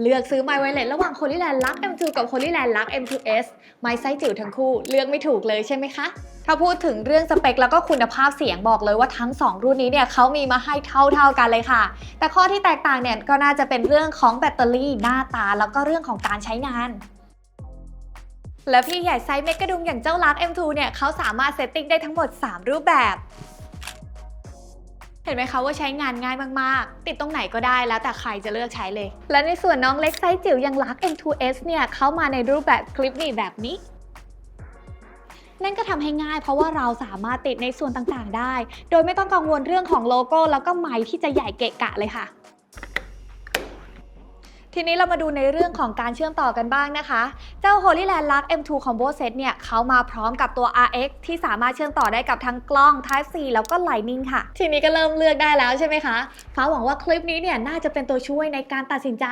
เลือกซื้อไมค์ไวเลสระหว่าง Holy Land Lux M2 กับ Holy Land Lux M2S ไม้ไซส์จิ๋วทั้งคู่เลือกไม่ถูกเลยใช่ไหมคะ ถ้าพูดถึงเรื่องสเปคแล้วก็คุณภาพเสียงบอกเลยว่าทั้ง 2 รุ่นนี้เนี่ยเขามีมาให้เท่าๆกันเลยค่ะ แต่ข้อที่แตกต่างเนี่ยก็น่าจะเป็นเรื่องของแบตเตอรี่หน้าตาแล้วก็เรื่องของการใช้งานและพี่ใหญ่ไซส์เมกะดุงอย่างเจ้าลัก M2 เนี่ยเขาสามารถเซตติ้งได้ทั้งหมด 3 รูปแบบ เห็นไหมคะว่าใช้งานง่ายมากๆ ติดตรงไหนก็ได้แล้วแต่ใครจะเลือกใช้เลย และในส่วนน้องเล็กไซส์จิ๋วอย่างลัก M2S เนี่ยเข้ามาในรูปแบบคลิปนี้แบบนี้นั่นก็ทำให้ง่ายเพราะว่าเราสามารถติดในส่วนต่างๆได้ โดยไม่ต้องกังวลเรื่องของโลโก้ แล้วก็ไม้ที่จะใหญ่เกะกะเลยค่ะ ทีนี้เรามาดูในเรื่องของการเชื่อมต่อกันบ้างนะคะ เจ้า Holy Land Lux M2 Combo Set เนี่ยเขามาพร้อมกับตัว RX ที่สามารถเชื่อมต่อได้กับทั้งกล้อง Type C แล้วก็ Lightning ค่ะ ทีนี้ก็เริ่มเลือกได้แล้วใช่ไหมคะ ฟ้าหวังว่าคลิปนี้เนี่ยน่าจะเป็นตัวช่วยในการตัดสินใจ